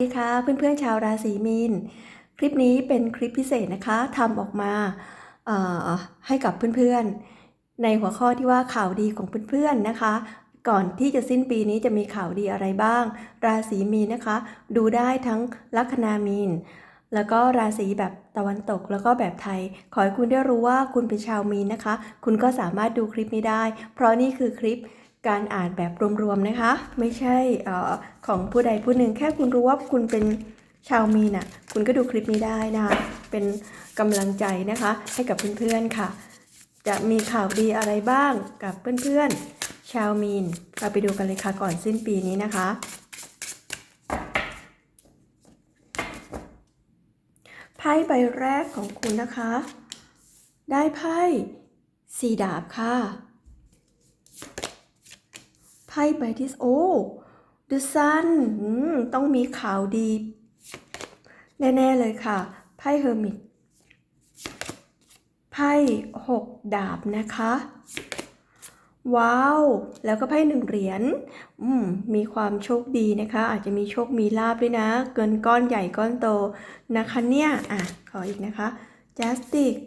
สวัสดีค่ะเพื่อนๆชาวราศีมีน คลิปนี้เป็นคลิปพิเศษนะคะทำออกมาให้กับเพื่อนๆ ในหัวข้อที่ว่าข่าวดีของเพื่อนๆนะคะ ก่อนที่จะสิ้นปีนี้จะมีข่าวดีอะไรบ้าง ราศีมีนนะคะ ดูได้ทั้งลัคนามีน แล้วก็ราศีแบบตะวันตกแล้วก็แบบไทย ขอให้คุณได้รู้ว่าคุณเป็นชาวมีนนะคะ คุณก็สามารถดูคลิปนี้ได้ เพราะนี่คือคลิป การอ่านแบบรวมๆนะคะ ไม่ใช่ของผู้ใดผู้หนึ่ง แค่คุณรู้ว่าคุณเป็นชาวมีนอะ คุณก็ดูคลิปนี้ได้นะคะเป็นกำลังใจนะคะ ให้กับเพื่อนๆค่ะ จะมีข่าวดีอะไรบ้างกับเพื่อนๆ ชาวมีน เราไปดูกันเลยค่ะก่อนสิ้นปีนี้นะคะ ไพ่ใบแรกของคุณนะคะ ได้ไพ่สีดาบค่ะ ไพ่ใบที่โอ้ The Sun ต้องมีข่าวดี แน่ ๆ เลยค่ะ ไพ่เฮอร์มิตไพ่หกดาบนะคะ ว้าว แล้วก็ไพ่หนึ่งเหรียญอืมมีความโชคดีนะคะ อาจจะมีโชคมีลาบด้วยนะ เกินก้อนใหญ่ก้อนโตนะคะเนี่ยอะขออีกนะคะ Justice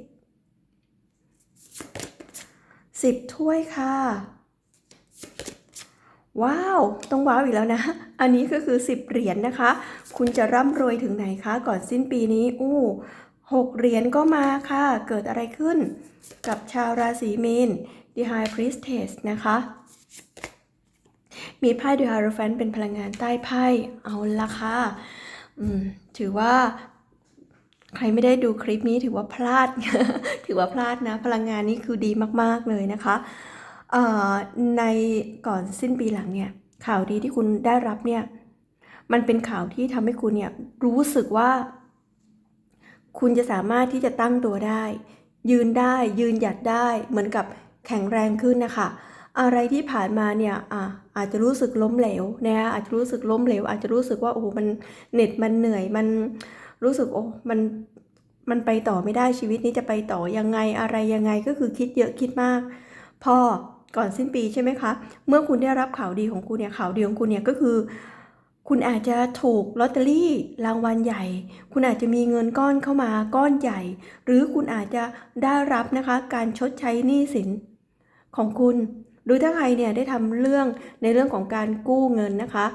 สิบถ้วยค่ะ ว้าว ต้องว้าวอีกแล้วนะ อันนี้ก็คือ 10 เหรียญนะคะ คุณจะร่ำรวยถึงไหนคะ ก่อนสิ้นปีนี้ อู้หกเหรียญก็มาค่ะ เกิดอะไรขึ้น กับชาวราศีมีน The High Priestess นะคะ มีไพ่ The Hierophant เป็นพลังงานใต้ไพ่ เอาละค่ะถือว่าใครไม่ได้ดูคลิปนี้ถือว่าพลาด ถือว่าพลาดนะ พลังงานนี้คือดีมาก ๆ เลยนะคะ ในก่อนสิ้นปีหลังเนี่ยข่าวดีที่คุณได้รับเนี่ยมันเป็นข่าวที่ทำให้คุณเนี่ยรู้สึกว่า คุณจะสามารถที่จะตั้งตัวได้ ยืนได้ยืนหยัดได้เหมือนกับแข็งแรงขึ้นนะคะอะไรที่ผ่านมาเนี่ยออาจจะรู้สึกล้มเหลวนะคะอาจจะรู้สึกล้มเหลว อาจจะรู้สึกว่าโอ้โหมันเหน็ดมันเหนื่อยมันรู้สึกโอ้มันมันไปต่อไม่ได้ชีวิตนี้จะไปต่อยังไงอะไรยังไงก็คือคิดเยอะคิดมาก พอ ก่อนสิ้นปีใช่ไหมคะ เมื่อคุณได้รับข่าวดีของคุณเนี่ยข่าวดีของคุณเนี่ยก็คือ คุณอาจจะถูกลอตเตอรี่รางวัลใหญ่ คุณอาจจะมีเงินก้อนเข้ามาก้อนใหญ่ หรือคุณอาจจะได้รับนะคะการชดใช้หนี้สินของคุณหรือถ้าใครเนี่ยได้ทำเรื่องในเรื่องของการกู้เงินนะคะ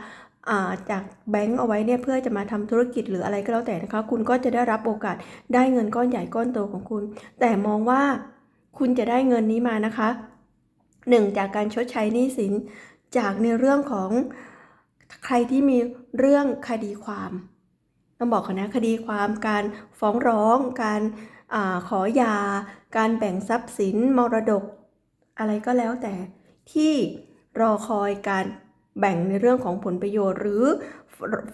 าจากแบงก์เอาไว้เนี่ยเพื่อจะมาทำธุรกิจหรืออะไรก็แล้วแต่นะคะ คุณก็จะได้รับโอกาสได้เงินก้อนใหญ่ก้อนโตของคุณ แต่มองว่าคุณจะได้เงินนี้มานะคะ หนึ่งจากการชดใช้หนี้สิน จากในเรื่องของใครที่มีเรื่องคดีความต้องบอกก่อนนะคดีความการฟ้องร้องการอาขอยา การแบ่งทรัพย์สินมรดก อะไรก็แล้วแต่ที่รอคอยการแบ่งในเรื่องของผลประโยชน์ หรือ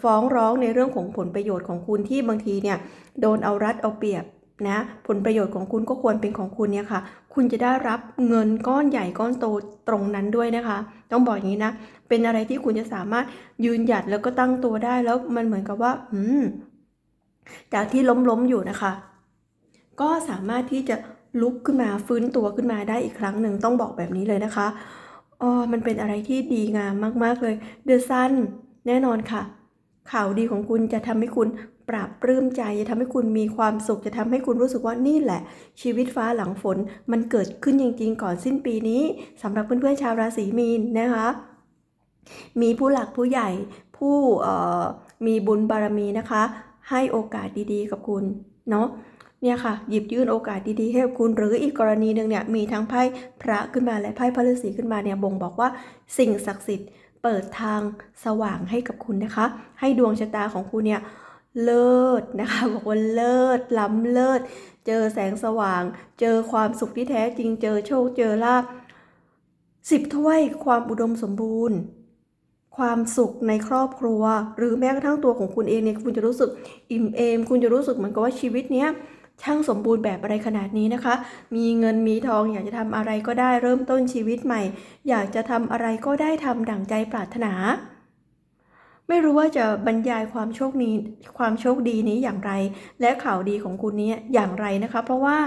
ฟ้องร้องในเรื่องของผลประโยชน์ของคุณที่บางทีเนี่ยโดนเอารัดเอาเปรียบ นะผลประโยชน์ของคุณก็ควรเป็นของคุณเนี่ยค่ะ คุณจะได้รับเงินก้อนใหญ่ก้อนโตตรงนั้นด้วยนะคะ ต้องบอกอย่างนี้นะ เป็นอะไรที่คุณจะสามารถยืนหยัดแล้วก็ตั้งตัวได้แล้วมันเหมือนกับว่า อืม จากที่ล้มล้มอยู่นะคะ ก็สามารถที่จะลุกขึ้นมาฟื้นตัวขึ้นมาได้อีกครั้งหนึ่งต้องบอกแบบนี้เลยนะคะอ๋อมันเป็นอะไรที่ดีงามมาก ๆ เลย เดอะซันแน่นอนค่ะ ข่าวดีของคุณจะทำให้คุณ ราบปลื้มใจจะทำให้คุณมีความสุขจะทำให้คุณรู้สึกว่านี่แหละ ชีวิตฟ้าหลังฝนมันเกิดขึ้นจริง ๆ ก่อนสิ้นปีนี้สำหรับเพื่อนๆชาวราศีมีนนะคะมีผู้หลักผู้ใหญ่ผู้มีบุญบารมีนะคะ ให้โอกาสดีๆ กับคุณเนาะเนี่ยค่ะหยิบยื่นโอกาสดีๆให้กับคุณ หรืออีกกรณีหนึ่งเนี่ยมีทั้งไพ่พระขึ้นมาและไพ่พระฤาษีขึ้นมาเนี่ยบ่งบอกว่าสิ่งศักดิ์สิทธิ์เปิดทางสว่างให้กับคุณนะคะ ให้ดวงชะตาของคุณเนี่ย เลิศนะคะบอกว่าเลิศล้ำเลิศ เจอแสงสว่าง เจอความสุขที่แท้จริงเจอโชคเจอลาบสิบถ้วยความอุดมสมบูรณ์ ความสุขในครอบครัว หรือแม้กระทั่งตัวของคุณเองเนี่ยคุณจะรู้สึกอิ่มเอม คุณจะรู้สึกเหมือนกับว่าชีวิตเนี้ยช่างสมบูรณ์แบบอะไรขนาดนี้นะคะ มีเงินมีทองอยากจะทำอะไรก็ได้เริ่มต้นชีวิตใหม่ อยากจะทำอะไรก็ได้ทำดั่งใจปรารถนา ไม่รู้ว่าจะบรรยายความโชคนี้ความโชคดีนี้อย่างไร และข่าวดีของคุณนี้อย่างไรนะคะ เพราะว่า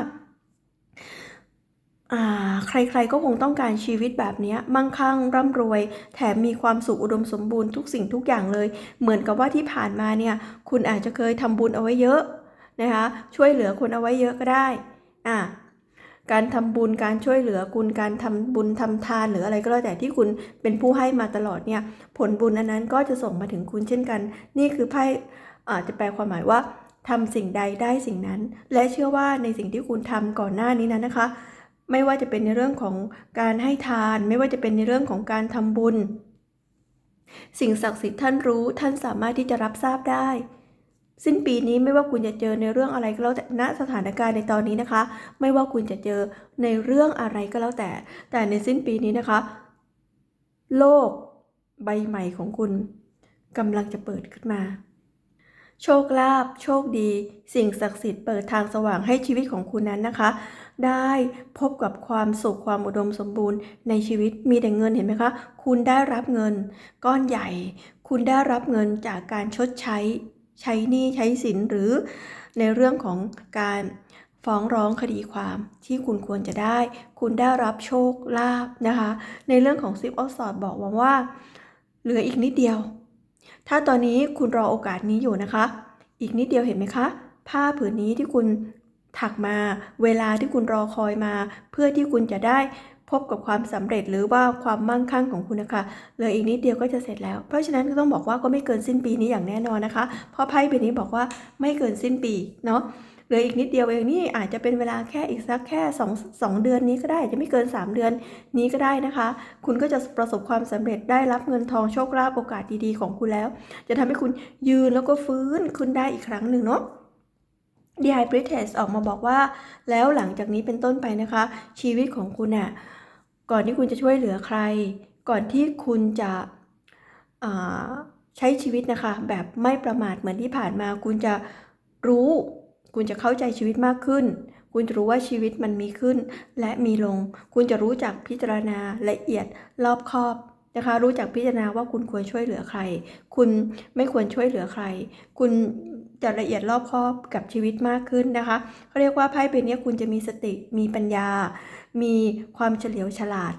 ใครๆก็คงต้องการชีวิตแบบนี้มั่งคั่งร่ำรวย แถมมีความสุขอุดมสมบูรณ์ทุกสิ่งทุกอย่างเลย เหมือนกับว่าที่ผ่านมาเนี่ย คุณอาจจะเคยทำบุญเอาไว้เยอะนะคะช่วยเหลือคนเอาไว้เยอะก็ได้อ่า การทำบุญการช่วยเหลือคุณการทำบุญทำทานหรืออะไรก็แล้วแต่ที่คุณเป็นผู้ให้มาตลอดเนี่ยผลบุญอันนั้นก็จะส่งมาถึงคุณเช่นกัน นี่คือไพ่อาจจะแปลความหมายว่าทำสิ่งใดได้สิ่งนั้น และเชื่อว่าในสิ่งที่คุณทำก่อนหน้านี้นั้นนะคะ ไม่ว่าจะเป็นในเรื่องของการให้ทาน ไม่ว่าจะเป็นในเรื่องของการทำบุญ สิ่งศักดิ์สิทธิ์ท่านรู้ท่านสามารถที่จะรับทราบได้ สิ้นปีนี้ไม่ว่าคุณจะเจอในเรื่องอะไรก็แล้วแต่ณสถานการณ์ในตอนนี้นะคะ ไม่ว่าคุณจะเจอในเรื่องอะไรก็แล้วแต่ แต่ในสิ้นปีนี้นะคะ โลกใบใหม่ของคุณกำลังจะเปิดขึ้นมา โชคลาภโชคดี สิ่งศักดิ์สิทธิ์เปิดทางสว่างให้ชีวิตของคุณนั้นนะคะ ได้พบกับความสุขความอุดมสมบูรณ์ในชีวิตมีแต่เงินเห็นไหมคะ คุณได้รับเงิน ก้อนใหญ่ คุณได้รับเงินจากการชดใช้ ใช้หนี้ใช้สินหรือในเรื่องของการฟ้องร้องคดีความที่คุณควรจะได้ คุณได้รับโชคลาภนะคะ ในเรื่องของซิปออฟสอดบอกว่าว่า เหลืออีกนิดเดียว ถ้าตอนนี้คุณรอโอกาสนี้อยู่นะคะ อีกนิดเดียวเห็นไหมคะ ผ้าผืนนี้ที่คุณถักมา เวลาที่คุณรอคอยมา เพื่อที่คุณจะได้ พบกับความสำเร็จหรือว่าความมั่งคั่งของคุณนะคะเหลืออีกนิดเดียวก็จะเสร็จแล้ว เพราะฉะนั้นก็ต้องบอกว่าก็ไม่เกินสิ้นปีนี้อย่างแน่นอนนะคะ เพราะไพ่ใบนี้บอกว่าไม่เกินสิ้นปีเนาะเหลืออีกนิดเดียวเองนี่อาจจะเป็นเวลาแค่อีกสักแค่2 2เดือนนี้ก็ได้จะไม่เกิน 3 เดือนนี้ก็ได้นะคะ คุณก็จะประสบความสำเร็จได้รับเงินทองโชคลาภโอกาสดีๆของคุณแล้ว จะทำให้คุณยืนแล้วก็ฟื้นขึ้นได้อีกครั้งหนึ่งเนาะ d i b r i t e s ออกมาบอกว่า แล้วหลังจากนี้เป็นต้นไปนะคะ ชีวิตของคุณน่ะ ก่อนที่คุณจะช่วยเหลือใคร ก่อนที่คุณจะใช้ชีวิตนะคะ แบบไม่ประมาทเหมือนที่ผ่านมา คุณจะรู้ คุณจะเข้าใจชีวิตมากขึ้น คุณจะรู้ว่าชีวิตมันมีขึ้น และมีลง คุณจะรู้จักพิจารณาละเอียดรอบคอบนะคะรู้จักพิจารณาว่าคุณควรช่วยเหลือใคร คุณไม่ควรช่วยเหลือใคร คุณ จะละเอียดรอบคอบกับชีวิตมากขึ้นนะคะเขาเรียกว่าไพ่ใบนี้คุณจะมีสติ มีปัญญา มีความเฉลียวฉลาด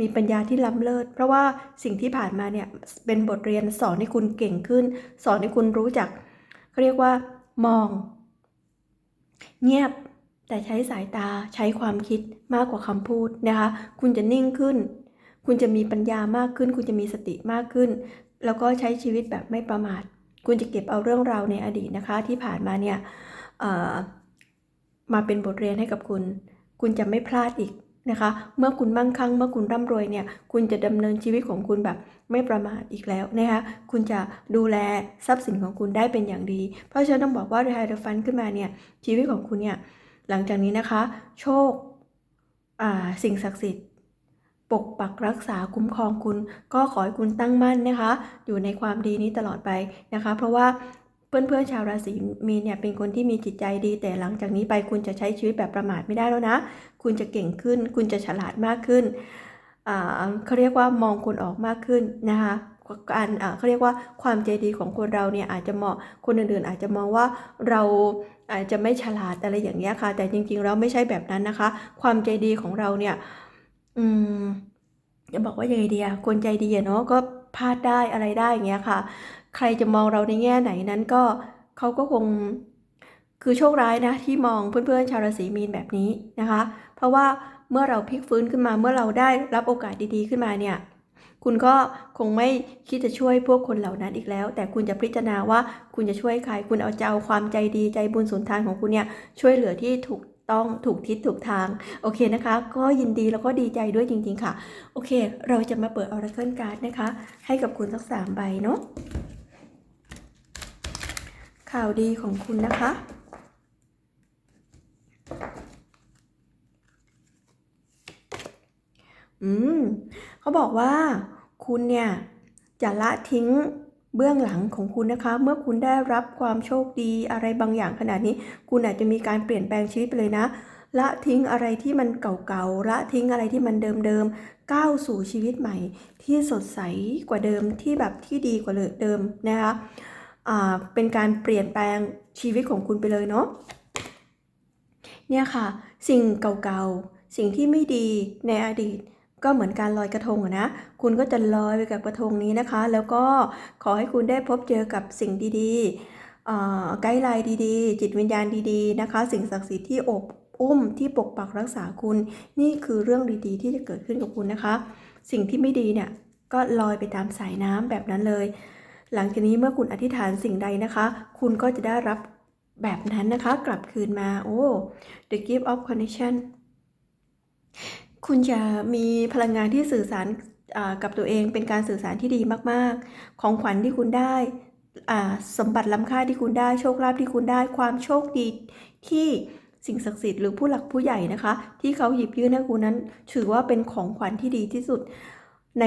มีปัญญาที่ล้ำเลิศ เพราะว่าสิ่งที่ผ่านมาเนี่ยเป็นบทเรียนสอนให้คุณเก่งขึ้น สอนให้คุณรู้จักเขาเรียกว่ามอง เงียบแต่ใช้สายตาใช้ความคิดมากกว่าคำพูดนะคะ คุณจะนิ่งขึ้น คุณจะมีปัญญามากขึ้น คุณจะมีสติมากขึ้น แล้วก็ใช้ชีวิตแบบไม่ประมาท คุณจะเก็บเอาเรื่องราวในอดีตนะคะ ที่ผ่านมาเนี่ยมาเป็นบทเรียนให้กับคุณ คุณจะไม่พลาดอีกนะคะ เมื่อคุณมั่งคั่ง เมื่อคุณร่ำรวยเนี่ย คุณจะดำเนินชีวิตของคุณแบบไม่ประมาทอีกแล้วนะคะ คุณจะดูแลทรัพย์สินของคุณได้เป็นอย่างดี เพราะฉะนั้นต้องบอกว่าไฮเดฟันขึ้นมาเนี่ย ชีวิตของคุณเนี่ย หลังจากนี้นะคะ โชคสิ่งศักดิ์สิทธิ์ ปกปักรักษาคุ้มครองคุณ ก็ขอให้คุณตั้งมั่นนะคะ อยู่ในความดีนี้ตลอดไปนะคะ เพราะว่าเพื่อนๆชาวราศีมีนเนี่ยเป็นคนที่มีจิตใจดี แต่หลังจากนี้ไปคุณจะใช้ชีวิตแบบประมาทไม่ได้แล้วนะ คุณจะเก่งขึ้น คุณจะฉลาดมากขึ้นเขาเรียกว่ามองคนออกมากขึ้นนะคะการเขาเรียกว่าความใจดีของคนเราเนี่ยอาจจะเหมาะคนอื่นๆอาจจะมองว่าเราอาจจะไม่ฉลาดอะไรอย่างเงี้ยค่ะ แต่จริงๆเราไม่ใช่แบบนั้นนะคะ ความใจดีของเราเนี่ย อืม จะบอกว่ายังไงดีอะคนใจดีอะเนาะ ก็พลาดได้ อะไรได้ อย่างเงี้ยค่ะ ใครจะมองเราในแง่ไหนนั้นก็ เขาก็คง คือโชคร้ายนะ ที่มองเพื่อน ๆ ชาวราศีมีนแบบนี้นะคะ เพราะว่าเมื่อเราพลิกฟื้นขึ้นมา เมื่อเราได้รับโอกาสดีๆ ขึ้นมาเนี่ย คุณก็คงไม่คิดจะช่วยพวกคนเหล่านั้นอีกแล้ว แต่คุณจะพิจารณาว่าคุณจะช่วยใคร คุณเอาจะเอาความใจดีใจบุญสุนทานของคุณเนี่ยช่วยเหลือที่ถูก ต้องถูกทิศถูกทาง โอเคนะคะ ก็ยินดีแล้วก็ดีใจด้วยจริง ๆ ค่ะ โอเค เราจะมาเปิด Oracle Card นะคะ ให้กับคุณสักสามใบเนาะข่าวดีของคุณนะคะ อืม เขาบอกว่าคุณเนี่ยจะละทิ้ง เบื้องหลังของคุณนะคะ เมื่อคุณได้รับความโชคดีอะไรบางอย่างขนาดนี้ คุณอาจจะมีการเปลี่ยนแปลงชีวิตไปเลยนะ ละทิ้งอะไรที่มันเก่าๆ ละทิ้งอะไรที่มันเดิมๆ ก้าวสู่ชีวิตใหม่ ที่สดใสกว่าเดิมที่แบบที่ดีกว่าเดิมนะคะอ่าเป็นการเปลี่ยนแปลงชีวิตของคุณไปเลยเนาะ เนี่ยค่ะ สิ่งเก่าๆ สิ่งที่ไม่ดีในอดีต ก็เหมือนการลอยกระทงนะ คุณก็จะลอยไปกับกระทงนี้นะคะ แล้วก็ขอให้คุณได้พบเจอกับสิ่งดีๆไกด์ไลน์ดีๆ จิตวิญญาณดีๆนะคะ สิ่งศักดิ์สิทธิ์ที่อบอุ้มที่ปกปักรักษาคุณ นี่คือเรื่องดีๆ ที่จะเกิดขึ้นกับคุณนะคะ สิ่งที่ไม่ดีเนี่ยก็ลอยไปตามสายน้ำแบบนั้นเลย หลังจากนี้เมื่อคุณอธิษฐานสิ่งใดนะคะ คุณก็จะได้รับแบบนั้นนะคะ กลับคืนมา โอ้ the gift of connection คุณจะมีพลังงานที่สื่อสารกับตัวเองเป็นการสื่อสารที่ดีมากๆ ของขวัญที่คุณได้สมบัติล้ำค่าที่คุณได้โชคลาภที่คุณได้ความโชคดีที่สิ่งศักดิ์สิทธิ์หรือผู้หลักผู้ใหญ่นะคะ ที่เขาหยิบยื่นให้คุณนั้น ถือว่าเป็นของขวัญที่ดีที่สุด ใน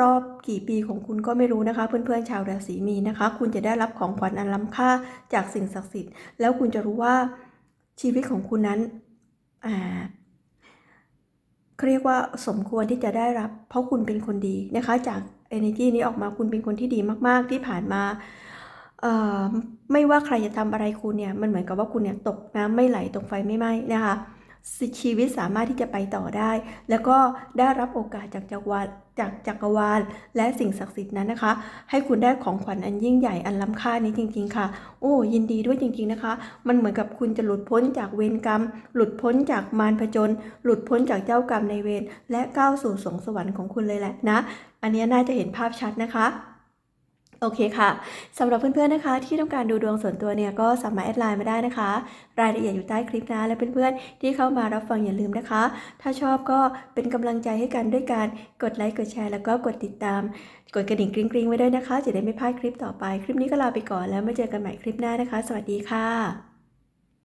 รอบๆกี่ปีของคุณก็ไม่รู้นะคะ เพื่อนๆชาวราศีมีนนะคะ คุณจะได้รับของขวัญอันล้ำค่าจากสิ่งศักดิ์สิทธิ์ แล้วคุณจะรู้ว่าชีวิตของคุณนั้นอ่า เขาเรียกว่าสมควรที่จะได้รับ เพราะคุณเป็นคนดีนะคะ จาก energy นี้ออกมาคุณเป็นคนที่ดีมากๆที่ผ่านมาไม่ว่าใครจะทำอะไรคุณเนี่ยมันเหมือนกับว่าคุณเนี่ยตกน้ำไม่ไหลตกไฟไม่ไหม้นะคะ ชีวิตสามารถที่จะไปต่อได้ แล้วก็ได้รับโอกาสจากจักรวาลจากจักรวาล และสิ่งศักดิ์สิทธิ์นั้นนะคะ ให้คุณได้ของขวัญอันยิ่งใหญ่อันล้ำค่านี้จริง ๆ ค่ะ โอ้ยินดีด้วยจริง ๆนะคะ มันเหมือนกับคุณจะหลุดพ้นจากเวรกรรม หลุดพ้นจากมารผจญหลุดพ้นจากเจ้ากรรมในเวรและก้าวสู่สวงสวรรค์ของคุณเลยแหละนะ อันนี้น่าจะเห็นภาพชัดนะคะ โอเคค่ะสำหรับเพื่อนๆนะคะ ที่ต้องการดูดวงส่วนตัวเนี่ยก็สามารถแอดไลน์มาได้นะคะ รายละเอียดอยู่ใต้คลิปนะและเพื่อนๆที่เข้ามารับฟังอย่าลืมนะคะ ถ้าชอบก็เป็นกำลังใจให้กันด้วยการกดไลค์กดแชร์แล้วก็กดติดตาม กดกระดิ่งกริ๊งๆไว้ด้วยนะคะ จะได้ไม่พลาดคลิปต่อไป คลิปนี้ก็ลาไปก่อนแล้วมาเจอกันใหม่คลิปหน้านะคะ สวัสดีค่ะ